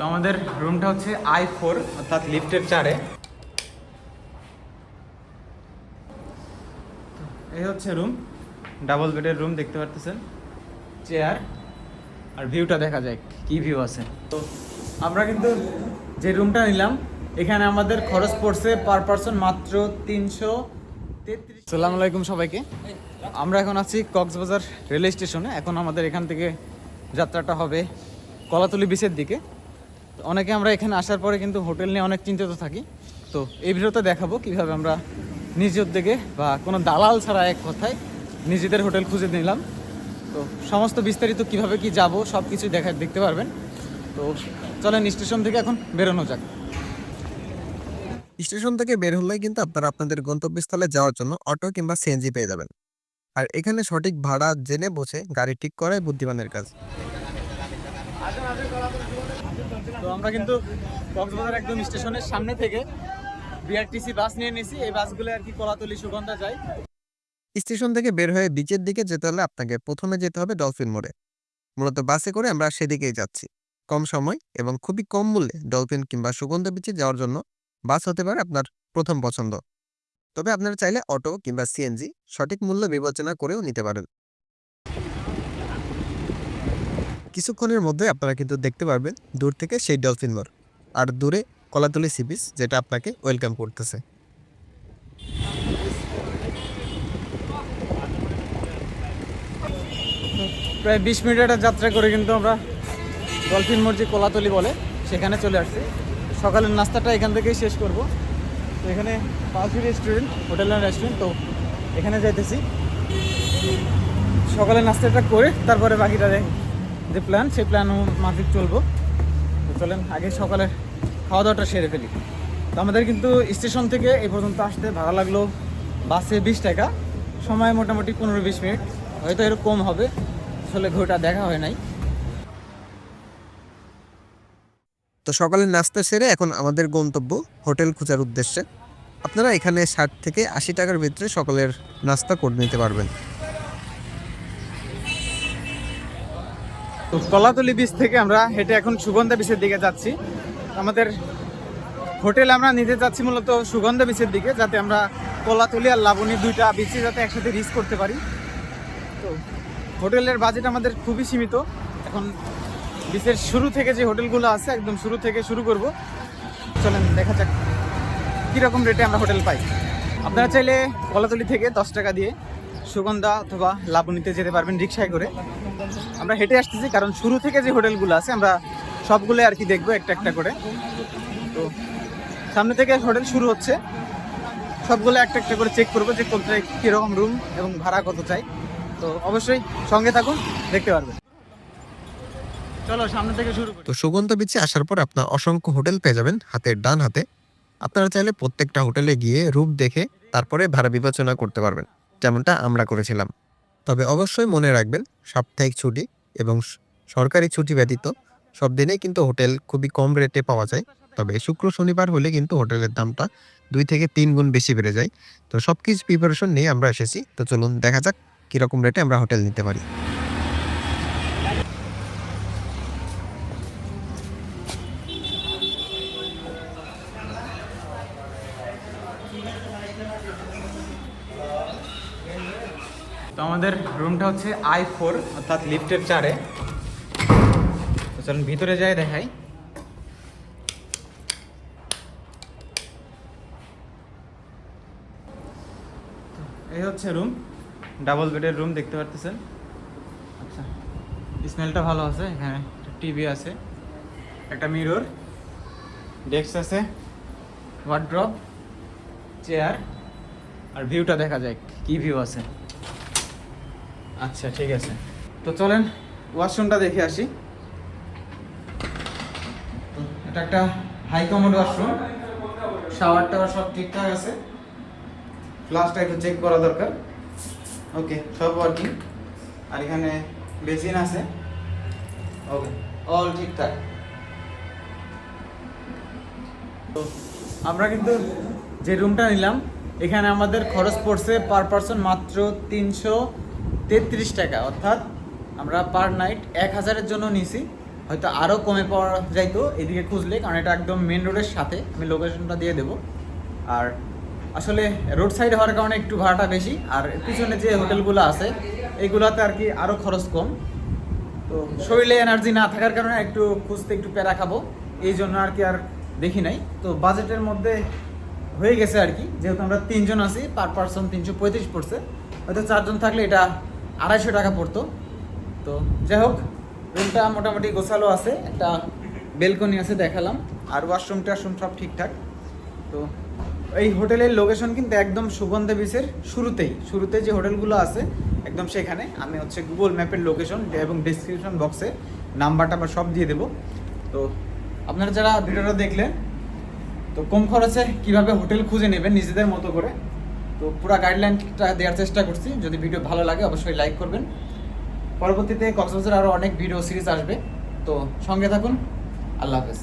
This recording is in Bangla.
তো আমাদের রুমটা হচ্ছে আই ফোর অর্থাৎ লিফটের চারে। এই হচ্ছে রুম ডাবল বেডের রুম দেখতে পারতেছেন? চেয়ার আর ভিউটা দেখা যায় কি ভিউ আছে। তো আমরা কিন্তু যে রুমটা নিলাম, এখানে আমাদের খরচ পড়ছে পার পারসন মাত্র তিনশো তেত্রিশ। সালাম আলাইকুম সবাইকে। আমরা এখন আছি কক্সবাজার রেল স্টেশনে। এখন আমাদের এখান থেকে যাত্রাটা হবে কলাতলি বিচের দিকে। অনেকে আমরা এখানে আসার পরে কিন্তু হোটেল নিয়ে অনেক চিন্তিত থাকি। তো এই ভিডিওতে দেখাবো কীভাবে আমরা নিজ উদ্যোগে বা কোনো দালাল ছাড়া এক কথায় নিজেদের হোটেল খুঁজে নিলাম। তো সমস্ত বিস্তারিত কীভাবে কি যাব সব কিছু দেখা দেখতে পারবেন। তো চলেন স্টেশন থেকে এখন বেরোনো যাক। স্টেশন থেকে বের হলেই কিন্তু আপনারা আপনাদের গন্তব্যস্থলে যাওয়ার জন্য অটো কিংবা সিএনজি পেয়ে যাবেন। আর এখানে সঠিক ভাড়া জেনে বসে গাড়ি ঠিক করাই বুদ্ধিমানের কাজ। তো আমরা কিন্তু কক্সবাজার একদম স্টেশনের সামনে থেকে বিআরটিসি বাস নিয়ে নিয়েছি এই বাসগুলো আর কি কলাতলি, সুগন্ধা যায়। স্টেশন থেকে বের হয়ে বিচের দিকে যেতে হলে আপনাকে প্রথমে যেতে হবে ডলফিন মোড়ে। মূলত বাসে করে আমরা সেদিকেই যাচ্ছি। কম সময় এবং খুবই কম মূল্যে ডলফিন কিংবা সুগন্ধা বিচে যাওয়ার জন্য বাস হতে পারে আপনার প্রথম পছন্দ। তবে আপনারা চাইলে অটো কিংবা সিএনজি সঠিক মূল্য বিবেচনা করেও নিতে পারেন। কিছুক্ষণের মধ্যে আপনারা কিন্তু দেখতে পারবেন দূর থেকে সেই ডলফিন মোড় আর দূরে কলাতলি সি বিচ, যেটা আপনাকে ওয়েলকাম করতেছে। প্রায় বিশ মিনিটের যাত্রা করে কিন্তু আমরা ডলফিন মোড় যে কলাতলি বলে সেখানে চলে আসছি। সকালের নাস্তাটা এখান থেকেই শেষ করব। তো এখানে পাঁচি রেস্টুরেন্ট, হোটেল অ্যান্ড রেস্টুরেন্ট, তো এখানে যাইতেছি। সকালের নাস্তাটা করে তারপরে বাকিটা যে প্ল্যান সেই প্ল্যান মাফিক চলবো। তো চলেন, আগে সকালে খাওয়া দাওয়াটা সেরে ফেলি। তো আমাদের কিন্তু স্টেশন থেকে এই পর্যন্ত আসতে ভাড়া লাগল বাসে বিশ টাকা। সময় মোটামুটি পনেরো বিশ মিনিট। হয়তো এরকম হবে। আসলে ঘোটা দেখা হয় নাই। তো সকালের নাস্তা সেরে এখন আমাদের গন্তব্য, হোটেল খোঁজার উদ্দেশ্যে। আপনারা এখানে ষাট থেকে আশি টাকার ভিতরে সকালের নাস্তা করে নিতে পারবেন। তো কলাতলি বিচ থেকে আমরা হেঁটে এখন সুগন্ধা বিচের দিকে যাচ্ছি। আমাদের হোটেল আমরা নিতে যাচ্ছি মূলত সুগন্ধা বিচের দিকে, যাতে আমরা কলাতলি আর লাবণী দুইটা বিচে যাতে একসাথে রিচ করতে পারি। তো হোটেলের বাজেট আমাদের খুবই সীমিত। এখন বিচের শুরু থেকে যে হোটেলগুলো আছে, একদম শুরু থেকে শুরু করব। চলেন, দেখা যাক কীরকম রেটে আমরা হোটেল পাই। আপনারা চাইলে কলাতলি থেকে দশ টাকা দিয়ে সুগন্ধা অথবা লাবণীতে যেতে পারবেন রিক্সায় করে। আমরা হেঁটে আসতেছি, কারণ শুরু থেকে যে হোটেলগুলো আছে, আমরা সবগুলো আর কি দেখব একটা একটা করে। তো সামনে থেকে হোটেল শুরু হচ্ছে। সবগুলো একটা একটা করে চেক করব যে কোনটায় কীরকম রুম এবং ভাড়া কত চাই। তো অবশ্যই সঙ্গে থাকুন, দেখতে পারবেন। চলো, সামনে থেকে শুরু তো সুগন্ধ বিচে আসার পর আপনার অসংখ্য হোটেল পেয়ে যাবেন হাতের ডান হাতে। আপনারা চাইলে প্রত্যেকটা হোটেলে গিয়ে রূপ দেখে তারপরে ভাড়া বিবেচনা করতে পারবেন। যেমনটা আমরা করেছিলাম। তবে অবশ্যই মনে রাখবেন, সাপ্তাহিক ছুটি এবং সরকারি ছুটি ব্যতীত সব দিনে কিন্তু হোটেল খুবই কম রেটে পাওয়া যায়। তবে শুক্র শনিবার হলে কিন্তু হোটেলের দামটা দুই থেকে তিন গুণ বেশি বেড়ে যায়। তো সব কিছু প্রিপারেশন নিয়ে আমরা এসেছি। তো চলুন দেখা যাক কীরকম রেটে আমরা হোটেল নিতে পারি। আমাদের রুমটা হচ্ছে আই ফোর অর্থাৎ লিফটের চারে। চলুন ভিতরে যাই, দেখাই। এই হচ্ছে রুম ডাবল বেডের রুম দেখতে পারতেছেন? আচ্ছা স্মেলটা ভালো আছে, এখানে টিভি আছে, একটা মিরর ডেস্ক আছে ওয়ার্ড্রপ চেয়ার আর ভিউটা দেখা যায় কি ভিউ আছে। আচ্ছা ঠিক আছে। তো চলেন, ওয়াশরুমটা দেখে আসি। এটা একটা high commode washroom shower towel সব ঠিকঠাক আছে। ফ্লাশটা একটু চেক করা দরকার। ওকে সব ওয়ার্কিং আর এখানে বেসিন আছে। ওকে অল ঠিকঠাক। তো আমরা কিন্তু যে রুমটা নিলাম, এখানে আমাদের খরচ পড়ছে পার পারসন মাত্র তিনশো তেত্রিশ টাকা, অর্থাৎ আমরা পার নাইট এক হাজারের জন্য নিছি হয়তো আরও কমে পাওয়া যাইতো, এদিকে খুঁজলে, কারণ এটা একদম মেন রোডের সাথে। আমি লোকেশনটা দিয়ে দেবো। আর আসলে রোড সাইড হওয়ার কারণে একটু ভাড়াটা বেশি, আর পিছনে যে হোটেলগুলো আছে এইগুলোতে আর কি আরও খরচ কম। তো শরীরে এনার্জি না থাকার কারণে একটু খুঁজতে একটু প্যারা খাব, এই জন্য আর কি আর দেখি নাই। তো বাজেটের মধ্যে হয়ে গেছে আর কি, যেহেতু আমরা তিনজন আছি পার পার্সন তিনশো পঁয়ত্রিশ পড়ছে। হয়তো চারজন থাকলে এটা আড়াইশো টাকা পড়তো। তো যাই হোক রুমটা মোটামুটি গোছালো আছে, একটা বেলকনি আছে দেখালাম। আর ওয়াশরুম টাশরুম সব ঠিকঠাক। তো এই হোটেলের লোকেশন কিন্তু একদম সুগন্ধা বিচের শুরুতেই শুরুতে যে হোটেলগুলো আছে, একদম সেখানে। আমি হচ্ছে গুগল ম্যাপের লোকেশন এবং ডিসক্রিপশন বক্সে নাম্বারটা আমরা সব দিয়ে দেবো। তো আপনারা যারা ভিডিওটা দেখলেন, তো কম খরচে কীভাবে হোটেল খুঁজে নেবেন নিজেদের মতো করে তো পুরো গাইডলাইনটা দেওয়ার চেষ্টা করছি। যদি ভিডিও ভালো লাগে, অবশ্যই লাইক করবেন। পরবর্তীতে কক্সবাজার আরও অনেক ভিডিও সিরিজ আসবে। তো সঙ্গে থাকুন। আল্লাহ হাফেজ।